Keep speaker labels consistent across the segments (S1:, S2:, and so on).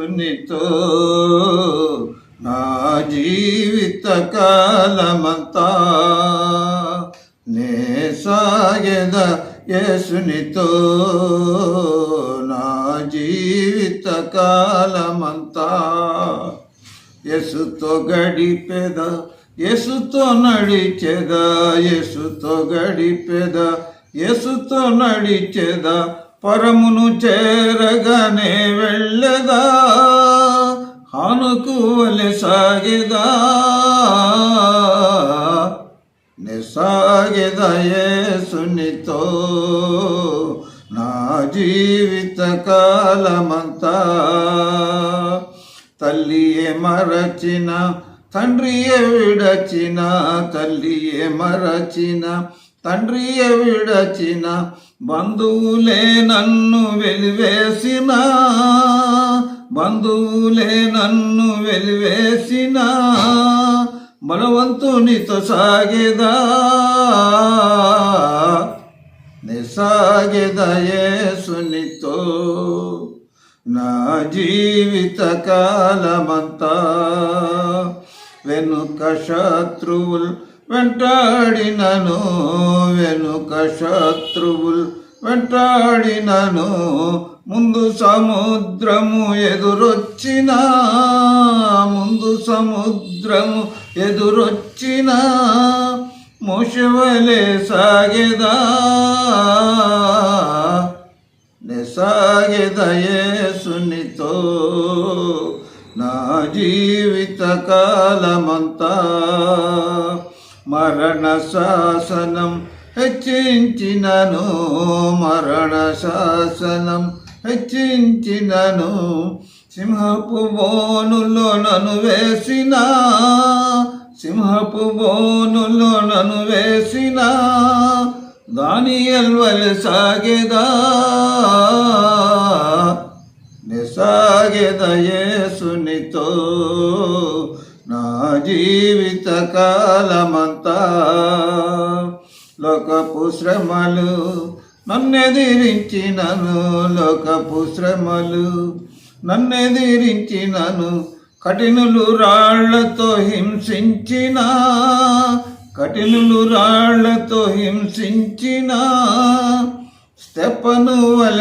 S1: సునితో నా జీవిత కాలమంతా నే సాగెద యేసునితో నా జీవిత కాలమంతా యేసుతో గడిపెద యేసుతో నడిచెద యేసుతో గడిపెద యేసుతో నడిచెద పరమును చేరగానే వెళ్ళదా హానుకు వలె నిసాగిద సునితో నా జీవిత కాలమంతా తల్లియే మరచిన తండ్రియే విడచిన తల్లియే మరచిన తండ్రియే విడచిన బంధువులే నన్ను వెలివేసిన. బంధువులే నన్ను వెలివేసిన బలవంతునితో సాగేదా నిసాగేదయేసునితో నా జీవిత కాలమంతా వెనుక శత్రువులు వెంటాడినను వెనుక శత్రువులు వెంటాడినను. ముందు సముద్రము ఎదురొచ్చిన ముందు సముద్రము ఎదురొచ్చిన మోషవలే సాగెదా? నిసాగెదయేసునితో నా జీవిత కాలమంతా మరణ శాసనం హెచ్చించినను మరణ శాసనం హెచ్చించినను సింహపు బోనులో నను వేసిన. సింహపు బోనులో నను వేసిన. దాని ఎల్వలు సాగేదా. నిసాగెదయేసునితో నా జీవిత కాలమంతా లోకపు శ్రమలు నన్నెదిరించినను లోకపు శ్రమలు నన్నెదిరించినను కఠినులు రాళ్ళతో హింసించిన కఠినులు రాళ్ళతో హింసించిన స్టెప్పను వల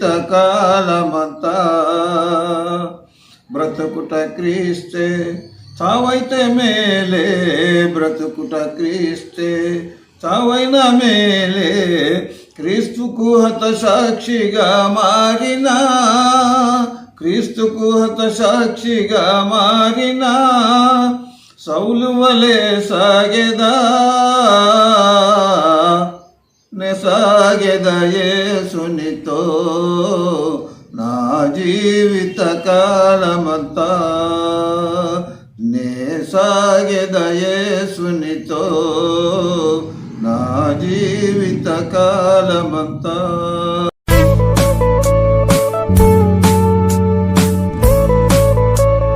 S1: ಕಾಲಮಂತ. ಬ್ರತಕುಟ ಕ್ರೀಸ್ತೆ ಸಾವೈತೆ ಮೇಲೆ ಬ್ರತಕುಟ ಕ್ರೀಸ್ತೆ ಸಾವೈನ ಮೇಲೆ ಕ್ರಿಸ್ತು ಕುಹತ ಸಾಕ್ಷಿಗ ಮಾರಿನ. ಕ್ರಿಸ್ತು ಕುಹತ ಸಾಕ್ಷಿಗ ಮಾರಿನ. ಸೌಲುವಲೆ ಸಾಗೆದ ನೆಸಾಗೆದಯೇ సాగెదా నా జీవిత కాలమంతా నే సాగెదయేసునితో నా జీవిత కాలమంతా